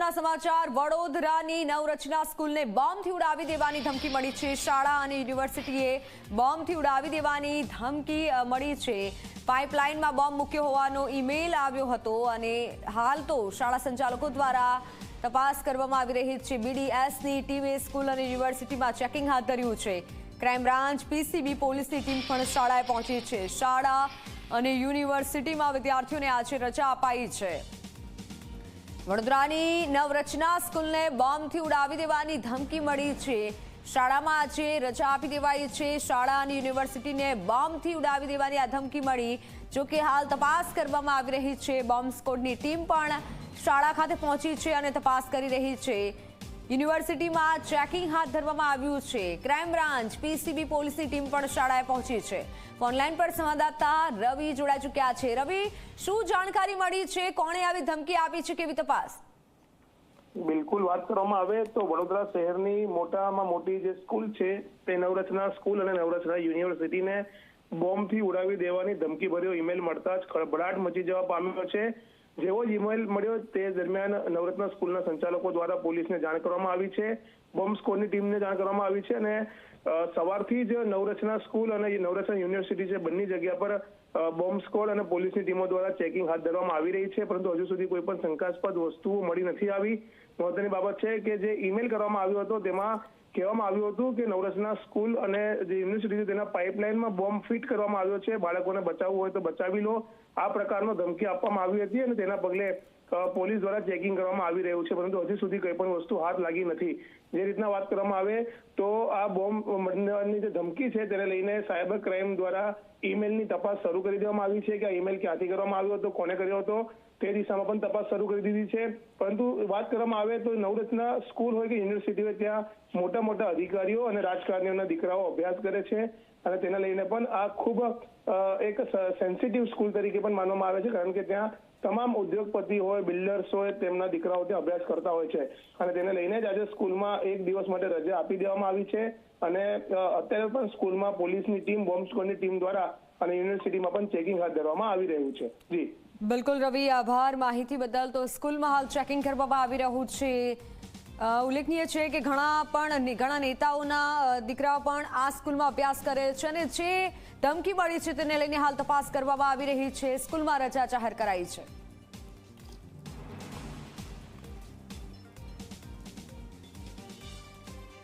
મહત્વના સમાચાર. વડોદરાની નવરચના સ્કૂલને બોમ્બથી ઉડાવી દેવાની ધમકી મળી છે. શાળા અને યુનિવર્સિટીએ બોમ્બથી ઉડાવી દેવાની ધમકી મળી છે. પાઇપલાઇનમાં બોમ્બ મૂક્યો હોવાનો ઈમેલ આવ્યો હતો અને હાલ તો શાળા સંચાલકો દ્વારા તપાસ કરવામાં આવી રહી છે. બીડીએસની ટીમે સ્કૂલ અને યુનિવર્સિટીમાં ચેકિંગ હાથ ધર્યું છે. ક્રાઇમ બ્રાન્ચ, પીસીબી, પોલીસની ટીમ પણ શાળાએ પહોંચી છે. શાળા અને યુનિવર્સિટીમાં વિદ્યાર્થીઓને આજે રજા અપાઈ છે. વડોદરાની નવરચના સ્કૂલને બોમ્બથી ઉડાવી દેવાની ધમકી મળી છે. શાળામાં આજે રજા આપી દેવાઈ છે. શાળા અને યુનિવર્સિટીને બોમ્બથી ઉડાવી દેવાની આ ધમકી મળી. જો કે હાલ તપાસ કરવામાં આવી રહી છે. બોમ્બ સ્કોડની ટીમ પણ શાળા ખાતે પહોંચી છે અને તપાસ કરી રહી છે. યુનિવર્સિટીમાં ચેકિંગ હાથ ધરવામાં આવ્યું છે. ક્રાઇમ બ્રાન્ચ, પીસીબી પોલીસની ટીમ પણ શાળાએ પહોંચી છે. ઓનલાઈન પર સંવાદદાતા રવિ જોડાઈ ચૂક્યા છે. રવિ, શું જાણકારી મળી છે? કોણે આવી ધમકી આપી છે? કેવી તપાસ? બિલકુલ વાત કરવામાં આવે તો વડોદરા શહેરની મોટામાં મોટી જે સ્કૂલ છે, તે નવરચના સ્કૂલ અને નવરચના યુનિવર્સિટીને બોમ્બથી ઉડાવી દેવાની ધમકી ભર્યો ઈમેલ મળતા જ ખળભળાટ મચી જવા પામ્યો છે. જેવો જ ઈમેલ મળ્યો તે દરમિયાન નવરત્ન સ્કૂલના સંચાલકો દ્વારા પોલીસને જાણ કરવામાં આવી છે. બોમ્બ સ્કોડની ટીમને જાણ કરવામાં આવી છે અને સવારથી જ નવરચના સ્કૂલ અને નવરચના યુનિવર્સિટી છે બંને જગ્યા પર બોમ્બ સ્કોડ અને પોલીસની ટીમો દ્વારા ચેકિંગ હાથ ધરવામાં આવી રહી છે. પરંતુ હજુ સુધી કોઈ પણ શંકાસ્પદ વસ્તુઓ મળી નથી આવી. મહત્વની બાબત છે કે જે ઈમેલ કરવામાં આવ્યો હતો તેમાં કહેવામાં આવ્યું હતું કે નવરસના સ્કૂલ અને જે યુનિવર્સિટી તેના પાઇપલાઇનમાં બોમ્બ ફિટ કરવામાં આવ્યો છે. બાળકોને બચાવવું હોય તો બચાવી લો. આ પ્રકારનો ધમકી આપવામાં આવી હતી અને તેના પગલે પોલીસ દ્વારા ચેકિંગ કરવામાં આવી રહ્યું છે, પરંતુ હજી સુધી કોઈ પણ વસ્તુ હાથ લાગી નથી. જે રીતના વાત કરવામાં આવે, તો આ બોમ્બ મળવાની જે ધમકી છે, તેને લઈને સાયબર ક્રાઇમ દ્વારા ઈમેલની તપાસ શરૂ કરી દેવામાં આવી છે કે આ ઈમેલ ક્યાંથી કરવામાં આવ્યો હતો, કોને કર્યો હતો, તે દિશામાં પણ તપાસ શરૂ કરી દીધી છે. પરંતુ વાત કરવામાં આવે તો નવરત્ના સ્કૂલ હોય કે યુનિવર્સિટી હોય, ત્યાં મોટા મોટા અધિકારીઓ અને રાજકારણીઓના દીકરાઓ અભ્યાસ કરે છે અને તેને લઈને પણ આ ખૂબ એક સેન્સિટિવ સ્કૂલ તરીકે પણ માનવામાં આવે છે, કારણ કે ત્યાં તમામ ઉદ્યોગપતિ હોય, બિલ્ડર્સ હોય, તેમના દીકરાઓ ત્યાં અભ્યાસ કરતા હોય છે. અને તેને લઈને જ આજે સ્કૂલમાં એક દિવસ માટે રજા આપી દેવામાં આવી છે. અને અત્યારે પણ સ્કૂલમાં પોલીસની ટીમ, બોમ્બ સ્કોડની ટીમ દ્વારા અને યુનિવર્સિટીમાં પણ ચેકિંગ હાથ ધરવામાં આવી રહ્યું છે. જી. બિલકુલ, રવિ, આભાર. માહિતી બદલ તો સ્કૂલમાં હાલ ચેકિંગ કરવામાં આવી રહ્યું છે. ઉલ્લેખનીય છે કે ઘણા પણ ઘણા નેતાઓના દીકરાઓ પણ આ સ્કૂલમાં અભ્યાસ કરે છે અને જે ધમકી મળી છે તેને લઈને હાલ તપાસ કરવામાં આવી રહી છે. સ્કૂલમાં રજા જાહેર કરાઈ છે.